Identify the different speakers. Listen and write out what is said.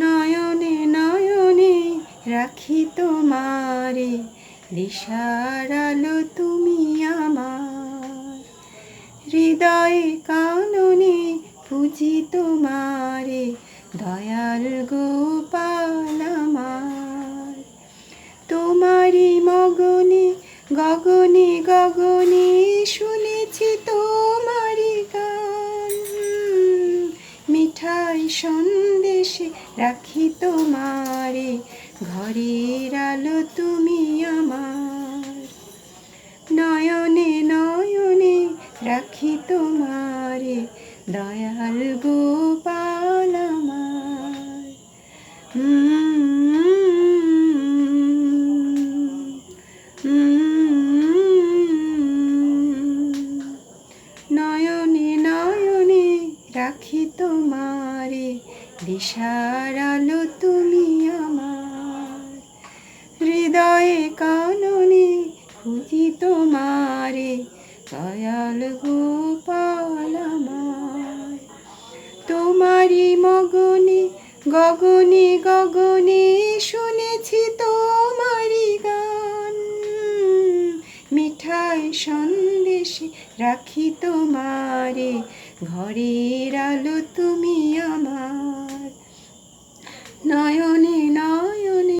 Speaker 1: নয়নে নয়নে রাখি তোমারে দিশার আলো তুমি আমার হৃদয়ে কাননে পুজি তোমারে দয়াল গোপাল গগনে গগনে শুনেছি তোমারি গান। মিঠাই সন্দেশে রাখি তোমারে, ঘরের আলো তুমি আমার। নয়নে নয়নে রাখি তোমারে, দয়াল গোপাল আমার নয়নে নয়নে রাখি তোমারে, দিশার আলো তুমি আমার। হৃদয়ে কাননে খুঁজি তোমারে, দয়াল গোপাল আমার। তোমারি মগনে, গগনে গগনে শুনেছি তোমারি গান। মিঠাই সন্দেশে রাখি তোমারে। ঘরের আলো তুমি আমার।